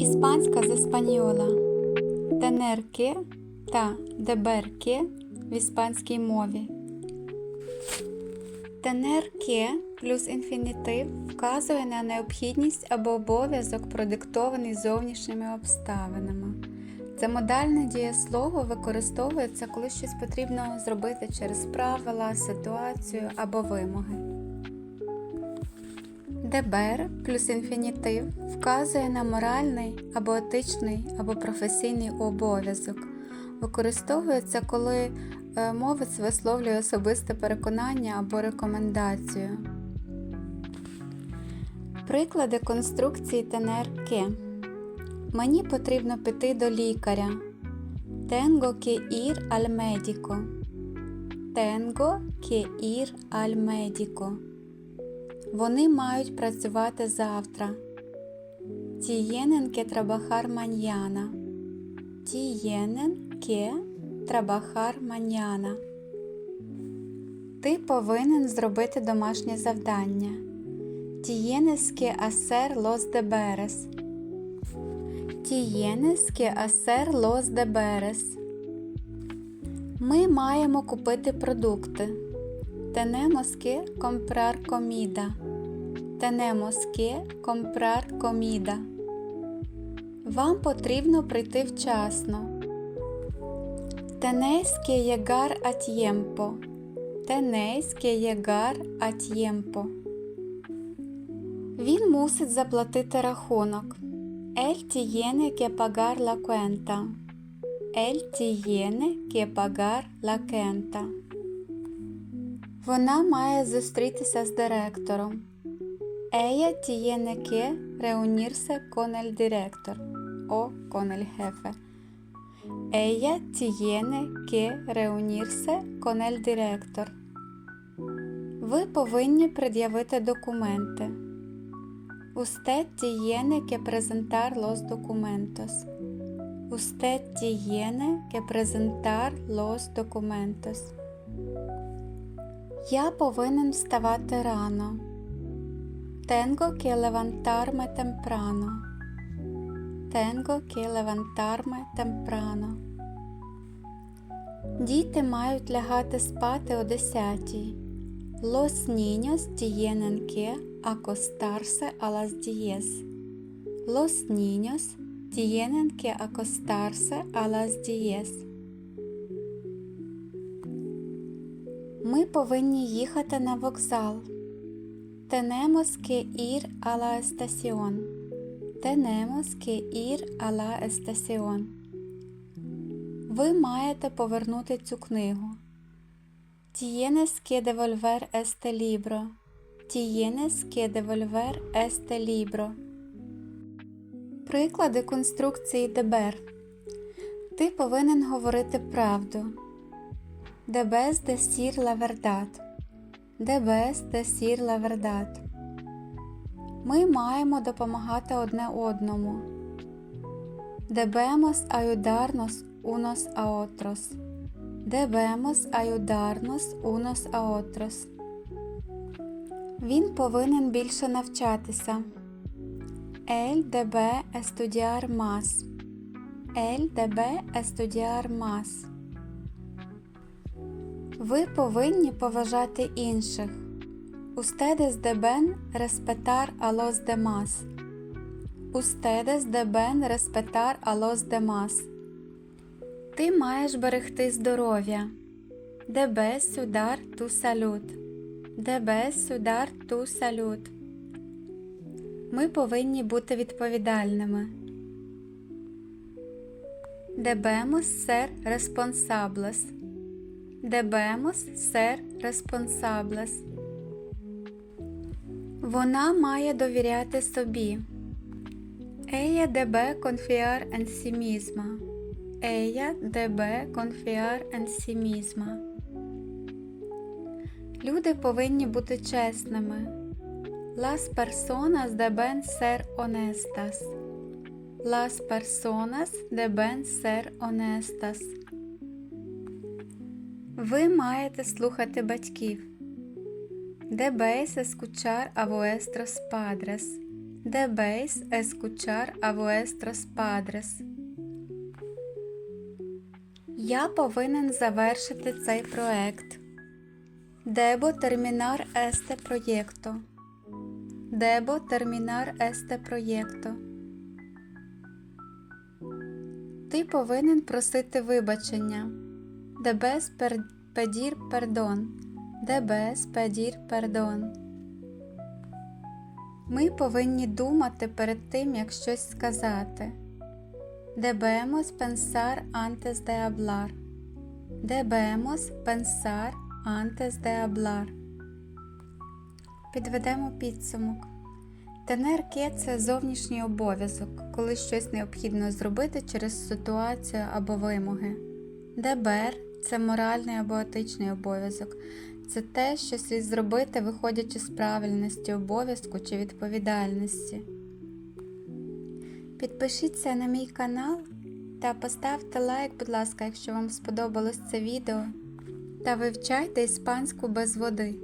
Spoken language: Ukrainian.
Іспанська з еспаньола. Que та que в іспанській мові. Que плюс інфінітив вказує на необхідність або обов'язок, продиктований зовнішніми обставинами. Це модальне дієслово використовується, коли щось потрібно зробити через правила, ситуацію або вимоги. Дебер плюс інфінітив вказує на моральний або етичний або професійний обов'язок. Використовується, коли е, мовець висловлює особисте переконання або рекомендацію. Приклади конструкції тенерки. Мені потрібно піти до лікаря. Tengo que ir al médico. Tengo que ir al médico. Вони мають працювати завтра. Tienen que trabajar mañana. Tienen que trabajar mañana. Ти повинен зробити домашнє завдання. Que hacer los deberes. Tienes que hacer los deberes. Ми маємо купити продукти. Tenemos que comprar comida. Tenemos que comprar comida. Вам потрібно прийти вчасно. Tenéis que llegar a tiempo. Tenéis que llegar a tiempo. Він мусить заплатити рахунок. Él tiene que pagar la cuenta. Él tiene que pagar la cuenta. Вона має зустрітися з директором. Con el director o con el jefe. Ella tiene que reunirse con el director. Ви повинні пред'явити документи. Usted tiene que presentar los documentos. Usted tiene que presentar los documentos. Я повинен вставати рано. Levantarme temprano. Tengo que levantarme temprano. Діти мають лягати спати о 10. Los niños tienen que acostarse a las 10. Los niños tienen que acostarse a las 10. Ми повинні їхати на вокзал. Tenemos que ir a la estación. Tenemos que ir a la estación. Ви маєте повернути цю книгу. Tienes que devolver este libro. Tienes que devolver este libro. Приклади конструкції дебер. Ти повинен говорити правду. Debes decir la verdad. Debes decir la verdad. Ми маємо допомагати одне одному. Debemos ayudarnos unos a otros. Debemos ayudarnos unos a otros. Він повинен більше навчатися. Él debe estudiar más. Él debe estudiar más. Ви повинні поважати інших. Deben respetar a los demás. Ustedes deben respetar a los demás. Ти маєш берегти здоров'я. Cuidar tu salud. Debes cuidar tu salud. Ми повинні бути відповідальними. Debemos ser responsables. Debemos ser responsables. Вона має довіряти собі. Ella debe confiar en sí misma. Ella debe confiar en sí misma. Люди повинні бути чесними. Las personas deben ser honestas. Las personas deben ser honestas. Ви маєте слухати батьків. Escuchar a vuestros padres. Debéis escuchar a vuestros padres. Я повинен завершити цей проект. Debo terminar este proyecto. Debo terminar este proyecto. Ти повинен просити вибачення. Debes pedir perdón. Debes pedir perdón. Ми повинні думати перед тим, як щось сказати. Debemos pensar antes de hablar. Debemos pensar antes de hablar. Підведемо підсумок. Тенерке це зовнішній обов'язок, коли щось необхідно зробити через ситуацію або вимоги. Дебер це моральний або етичний обов'язок. Це те, що слід зробити, виходячи з правильності обов'язку чи відповідальності. Підпишіться на мій канал та поставте лайк, будь ласка, якщо вам сподобалось це відео. Та вивчайте іспанську без води.